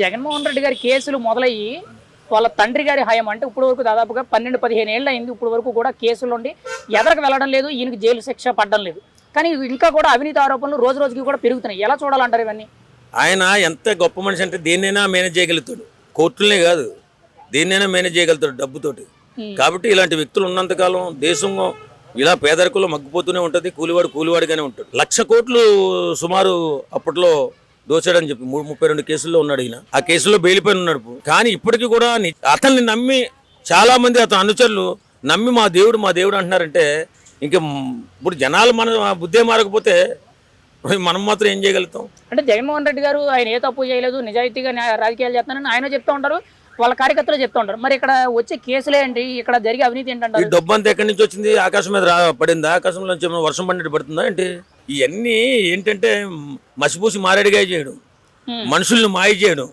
జగన్మోహన్ రెడ్డి గారి కేసులు మొదలయ్యి వాళ్ళ తండ్రి గారి హయం అంటే ఇప్పుడు వరకు దాదాపుగా పన్నెండు పదిహేను ఏళ్ళు అయింది. ఇప్పుడు వరకు కూడా కేసులు ఉండి ఎదరకు వెళ్ళడం లేదు ఈయనకి జైలు శిక్ష పడడం లేదు. కానీ ఇంకా కూడా అవినీతి ఆరోపణలు రోజు రోజుకి కూడా పెరుగుతున్నాయి. ఎలా చూడాలంటారు ఇవన్నీ? ఆయన ఎంత గొప్ప మనిషి అంటే దేన్నైనా మేనేజ్ చేయగలుగుతాడు. కోర్టులనే కాదు దేన్నైనా మేనేజ్ చేయగలుగుతాడు డబ్బుతోటి. కాబట్టి ఇలాంటి వ్యక్తులు ఉన్నంతకాలం దేశం ఇలా పేదరికంలో మగ్గిపోతూనే ఉంటుంది. కూలివాడు కూలివాడిగానే ఉంటాడు. లక్ష కోట్లు సుమారు అప్పట్లో దోచాడని చెప్పి మూడు ముప్పై రెండు కేసుల్లో ఉన్నాడు ఈయన. ఆ కేసులో బెయిలిపోయి ఉన్నాడు. కానీ ఇప్పటికీ కూడా అతన్ని నమ్మి చాలా మంది అతని అనుచరులు నమ్మి మా దేవుడు మా దేవుడు అంటున్నారంటే ఇంకా ఇప్పుడు జనాలు మన బుద్ధే మారకపోతే మనం మాత్రం ఏం చేయగలుగుతాం? అంటే జగన్మోహన్ రెడ్డి గారు ఆయన ఏ తప్పు చేయలేదు నిజాయితీగా రాజకీయాలు చేస్తానని ఆయన చెప్తూ ఉంటారు వాళ్ళ కార్యకర్తలు చెప్తూ ఉంటారు. మరి ఇక్కడ వచ్చే కేసులే ఏంటి? ఇక్కడ జరిగే అవినీతి ఈ ఏంటంటారు? డబ్బు అంతా ఎక్కడి నుంచి వచ్చింది? ఆకాశం మీద పడిందా? ఆకాశంలో నుంచి వర్షం పడినట్టు పడుతుందా ఏంటి? ఇవన్నీ ఏంటంటే మసిపూసి మారేడుగా చేయడం. మనుషుల్ని మాయ చేయడం